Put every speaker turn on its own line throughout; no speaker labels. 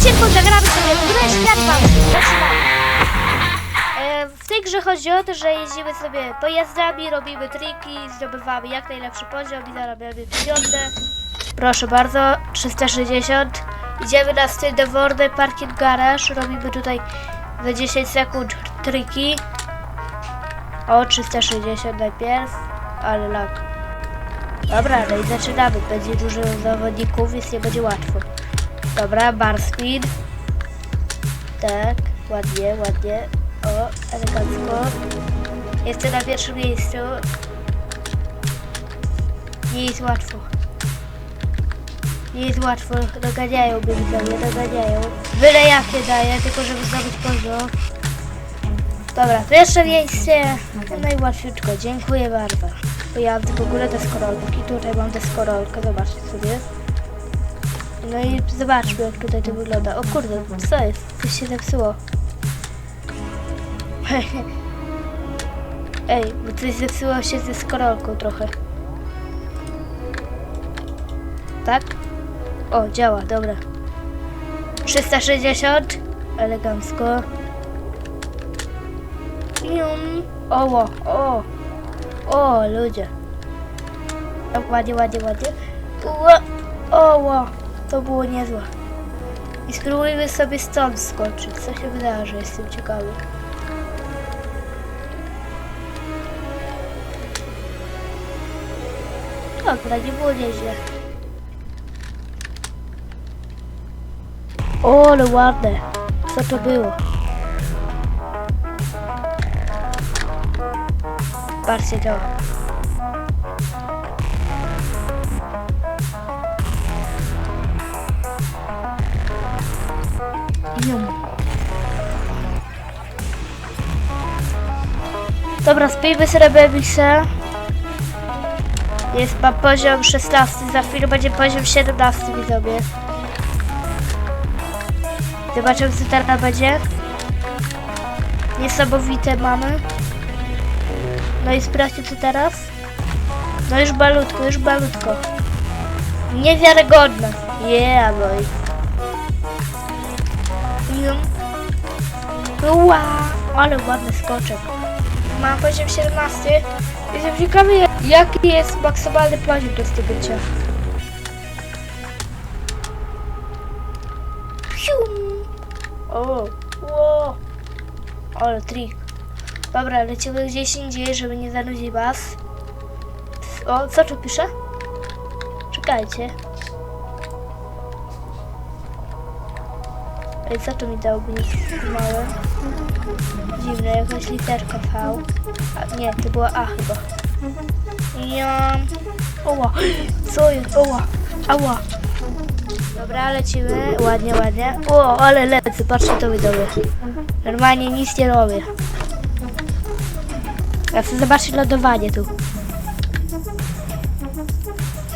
odcinku zagramy sobie w grę Świat. Zaczynamy. E, W tej grze chodzi o to, że jeździmy sobie pojazdami, robimy triki, zdobywamy jak najlepszy poziom i zarabiamy pieniądze. Proszę bardzo, 360. Idziemy na styl Devorny Parking Garage. Robimy tutaj za 10 sekund triki. O, 360 najpierw, ale lag. Dobra, no i zaczynamy. Będzie dużo zawodników, więc nie będzie łatwo. Dobra, bar speed. Tak, ładnie, ładnie. O, elegancko. Jestem na pierwszym miejscu. Nie jest łatwo. Nie jest łatwo. Doganiają mnie widzowie, doganiają. Byle jakie daję, tylko żeby zdobyć poziom. Dobra, pierwsze miejsce. Najłatwiutko, dziękuję bardzo. Pojazdy w ogóle deskorolki. Tutaj mam deskorolkę, zobaczcie sobie. No i zobaczmy jak tutaj to wygląda. O kurde, co jest? Coś się zepsuło. Ej, bo coś zepsuło się ze skorolką trochę. Tak? O, działa, dobra. 360. Elegancko. Oło, o. O, ludzie. Ładnie, ładnie, ładnie. Ło, oło. To było niezłe. I spróbujmy sobie stąd skoczyć. Co się wydarzy? Jestem ciekawy. Dobra, nie było nieźle. O, ale ładne. Co to było? Patrzcie to. Dobra, spijmy sobie Bebisa. Jest ma poziom 16, za chwilę będzie poziom 17 widzowie. Zobaczymy co teraz będzie. Niesamowite mamy. No i sprawdźcie co teraz. No już balutko, już balutko. Niewiarygodne. Yeah, boy. Jum. Ła, ale ładny skoczek. Mam poziom 17. Jestem ciekawy, jaki jest maksymalny poziom do zdobycia. O, ło. Ale trik. Dobra, lecimy gdzieś indziej, żeby nie zanudzić was. O, co tu pisze? Czekajcie. Co tu mi dałby nic małe? Dziwne, jakaś literka V. A, nie, to była A chyba. Ja... Oła, co jest? Oła, ała. Dobra, lecimy. Ładnie, ładnie. O, ale lecę, patrzcie to widzowie. Normalnie nic nie robię. Ja chcę zobaczyć lodowanie tu.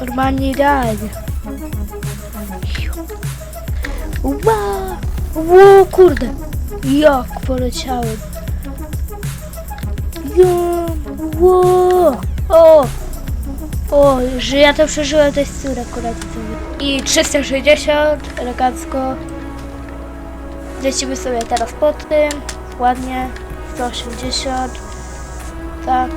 Normalnie idealnie. Ła! Ło, kurde! Jak poleciałem! Ja, ło! O! O, że ja to przeżyłem, to jest cud akurat. I 360, elegancko. Lecimy sobie teraz po tym. Ładnie. 180. Tak.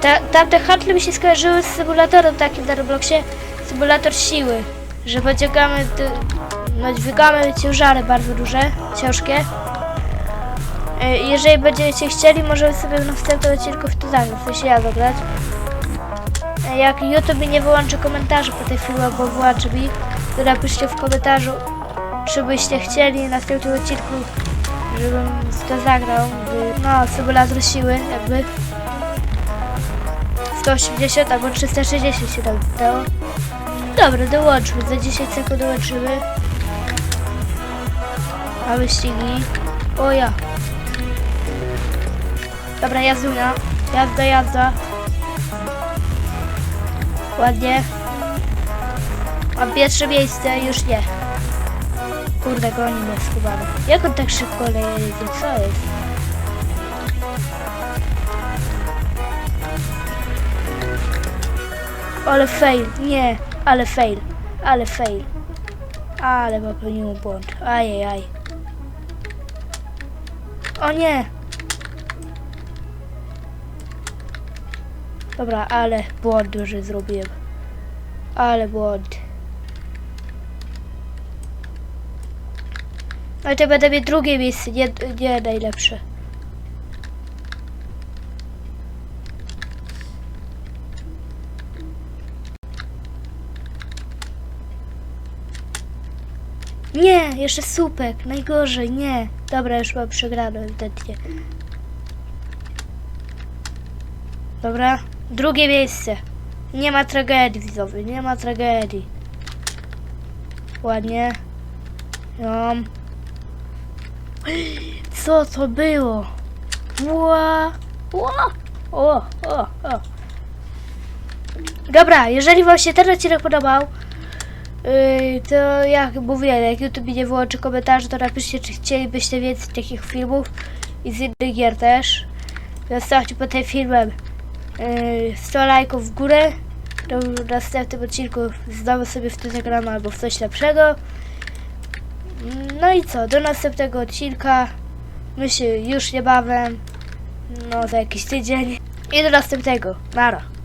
Ta, tamte handle mi się skojarzyły z symulatorem takim na Robloxie. Symulator siły. Że pociągamy, no dźwigamy ciężary bardzo duże, ciężkie. E, Jeżeli będziecie chcieli, możemy sobie w następnym odcinku w to zagrać, w ja zagrać. E, Jak YouTube nie wyłączy komentarzy po tej filmie, bo wyłączy mi, to napiszcie w komentarzu, czy byście chcieli na następnym odcinku, żebym to zagrał. w- No, symulator siły, jakby. 180 albo 360 się tam dało. Dobra, dołączmy, za 10 sekund dołączymy. A wyścigi. O ja. Dobra, jazdunia. Jazda, jazda. Ładnie. Mam pierwsze miejsce, już nie. Kurde, goni mnie skubany. Jak on tak szybko jedzie? Co jest? Ale fail, nie, ale fail, ale fail. Ale popełniłem błąd. Ajajaj. O nie! Dobra, ale błąd duży zrobiłem. Ale błąd. Ale to będę mieć drugie miejsce, nie, nie najlepsze. Nie, jeszcze słupek, najgorzej, nie. Dobra, już mam przegraną ewidentnie. Dobra, drugie miejsce. Nie ma tragedii, widzowie, nie ma tragedii. Ładnie. Ją. Co to było? Ła, ła. O, o, o. Dobra, jeżeli wam się ten odcinek podobał, Yy, to jak mówiłem, jak YouTube nie wyłączy komentarzy, to napiszcie, czy chcielibyście więcej takich filmów i z innych gier też. Zostawcie pod tym filmem yy, 100 lajków w górę. W następnym odcinku znowu sobie w to zagramy albo w coś lepszego. No i co, do następnego odcinka. Myślę już niebawem. No, za jakiś tydzień. I do następnego. Nara.